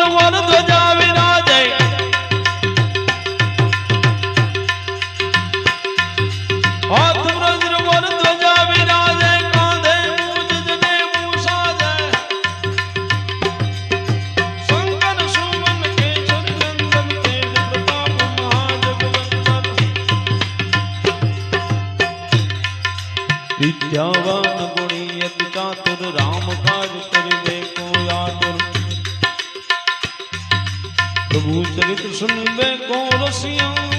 મારો મન ધ્વજ પ્રભુ ચરિત સુનવે કોરસિયા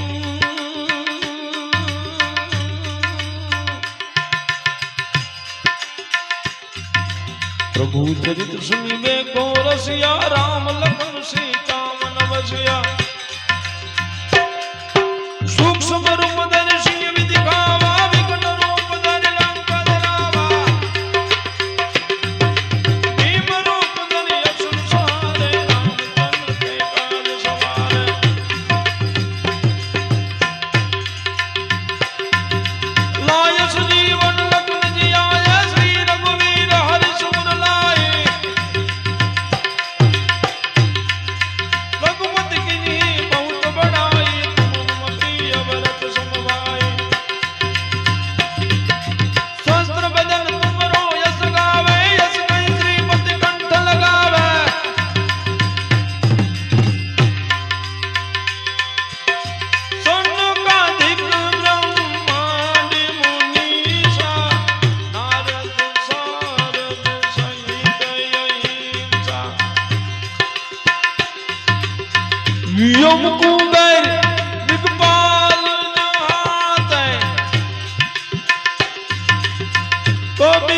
પ્રભુ ચરિત સુનવે કોરસિયા રામ લખન સિંહ.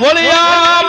બોલિયા!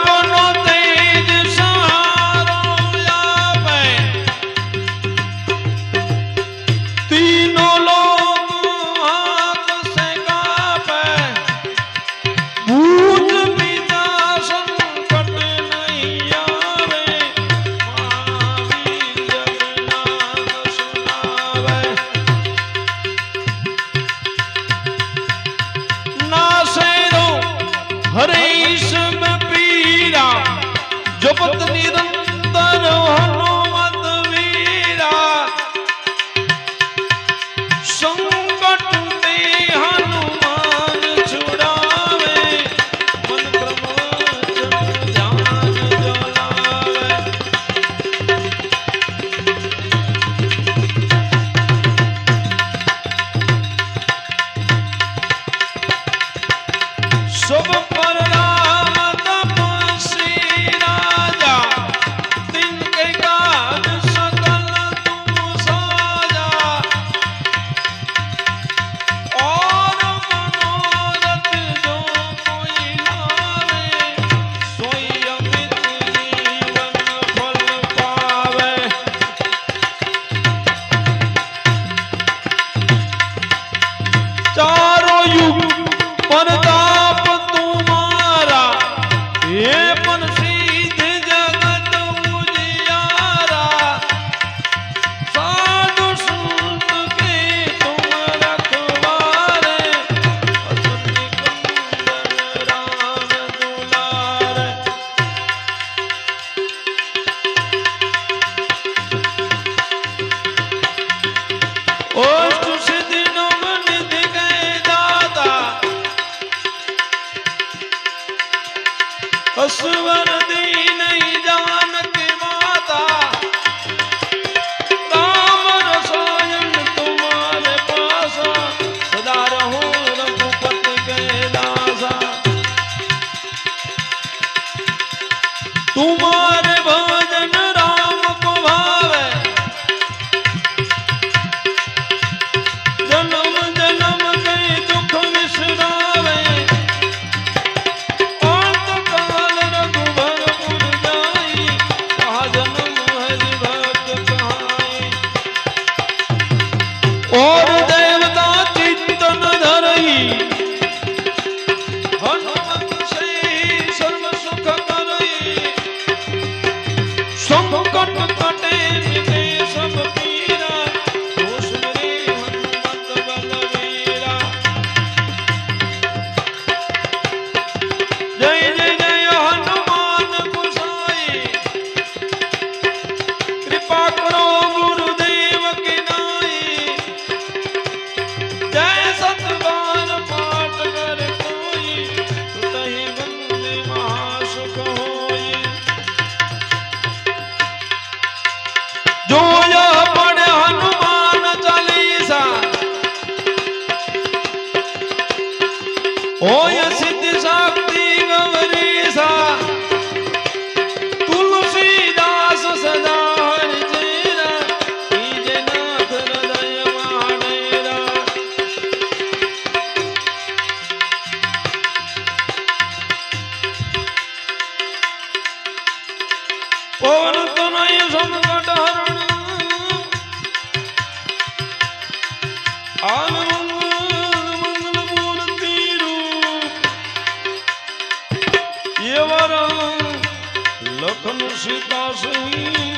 আসবার સીતા સહી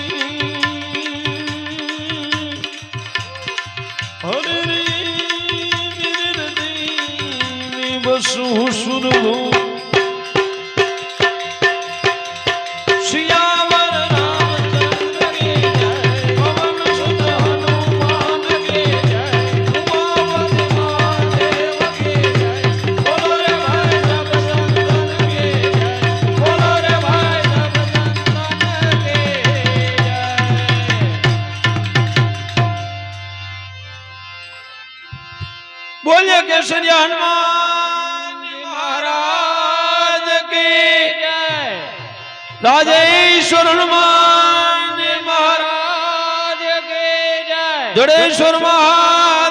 શ્રી હનુમાન મહારાજ કી રાજેશ્વર હનુમાન મહારાજ કી જડેશ્વર મહારાજ